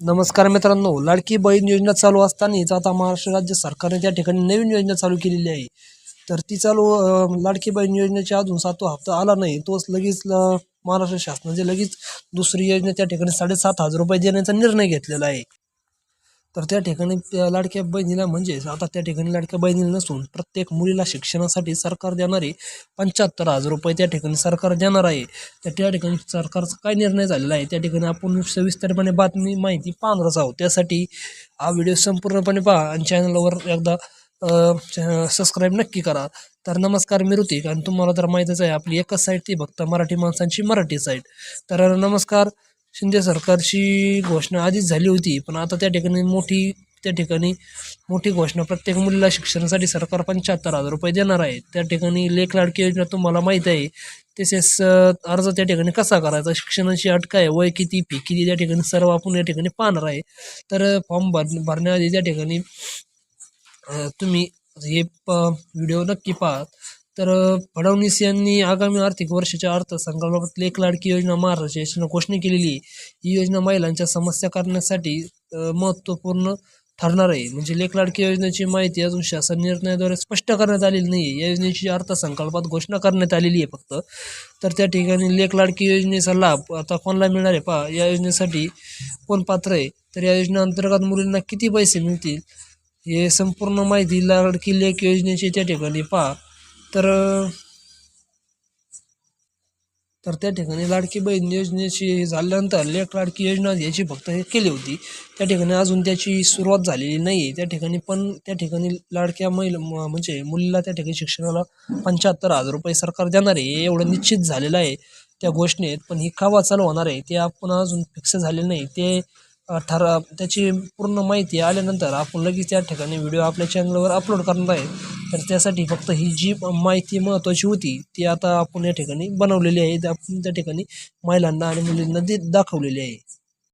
नमस्कार मित्रांनो लाडकी बहीण योजना चालू असतानाच आता महाराष्ट्र राज्य सरकारने त्या ठिकाणी नवीन योजना चालू केलेली आहे. तर ती चालू लाडकी बहीण योजनेच्या अजून सातवा हप्ता आला नाही तोच लगेच महाराष्ट्र शासनाचे लगेच दुसरी योजना त्या ठिकाणी साडेसात हजार रुपये देण्याचा निर्णय घेतलेला आहे. तर त्या ठिकाणी लाडक्या बहिणीला म्हणजेच आता त्या ठिकाणी लाडक्या बहिणीला नसून प्रत्येक मुलीला शिक्षणासाठी सरकार देणारे पंच्याहत्तर हजार रुपये त्या ठिकाणी सरकार देणार आहे. तर त्या ठिकाणी सरकारचा काय निर्णय झालेला आहे? त्या ठिकाणी आपण सविस्तरपणे बातमी माहिती पाहणारच आहोत. त्यासाठी हा व्हिडिओ संपूर्णपणे पहा आणि चॅनलवर एकदा सबस्क्राईब नक्की करा. तर नमस्कार मी ऋतिक. आणि तुम्हाला तर माहीतच आहे आपली एकच साईट ती फक्त मराठी माणसांची मराठी साईट तर नमस्कार. शिंदे सरकारची घोषणा आधीच झाली होती पण आता त्या ठिकाणी मोठी त्या ठिकाणी मोठी घोषणा प्रत्येक मुलीला शिक्षणासाठी सरकार पंच्याहत्तर हजार रुपये देणार आहे. त्या ठिकाणी लेख लाडकी योजना तुम्हाला माहीत आहे. तसेच अर्ज त्या ठिकाणी कसा करायचा? शिक्षणाची अट काय आहे, वय किती फी किती त्या ठिकाणी सर्व आपण या ठिकाणी पाहणार आहे. तर फॉर्म भर भरण्याआधी त्या ठिकाणी तुम्ही हे प व्हिडिओ नक्की पाहा. तर फडणवीस यांनी आगामी आर्थिक वर्षाच्या अर्थसंकल्पात एक लाडकी योजना महाराष्ट्र शासनाने घोषणा केलेली आहे. ही योजना महिलांच्या समस्या करण्यासाठी महत्त्वपूर्ण ठरणार आहे. म्हणजे लेख लाडकी योजनेची माहिती अजून शासन निर्णयाद्वारे स्पष्ट करण्यात आलेली नाही आहे. या योजनेची अर्थसंकल्पात घोषणा करण्यात आलेली आहे फक्त. तर त्या ठिकाणी लेख लाडकी योजनेचा लाभ आता कोणाला मिळणार आहे? पहा या योजनेसाठी कोण पात्र आहे? तर या योजनेअंतर्गत मुलींना किती पैसे मिळतील? हे संपूर्ण माहिती लाडकी लेख योजनेची त्या ठिकाणी पहा. तर तर त्या ठिकाणी लाडकी बहीण योजनेची झाल्यानंतर लेख लाडकी योजना याची फक्त हे केली होती. त्या ठिकाणी अजून त्याची सुरुवात झालेली नाही आहे त्या ठिकाणी पण त्या ठिकाणी लाडक्या महिला म- म्हणजे मुलीला त्या ठिकाणी शिक्षणाला पंच्याहत्तर हजार रुपये सरकार देणार आहे. हे एवढं निश्चित झालेलं आहे त्या घोषणेत. पण ही कावा चालू होणार आहे? ते आपण अजून फिक्स झाले नाही. ते ठरा त्याची पूर्ण माहिती आल्यानंतर आपण लगेच त्या ठिकाणी व्हिडिओ आपल्या चॅनलवर अपलोड करणार आहे. तर त्यासाठी फक्त ही जी माहिती महत्त्वाची होती ती आता आपण या ठिकाणी बनवलेली आहे. आपण त्या ठिकाणी महिलांना आणि मुलींना दे दाखवलेली आहे.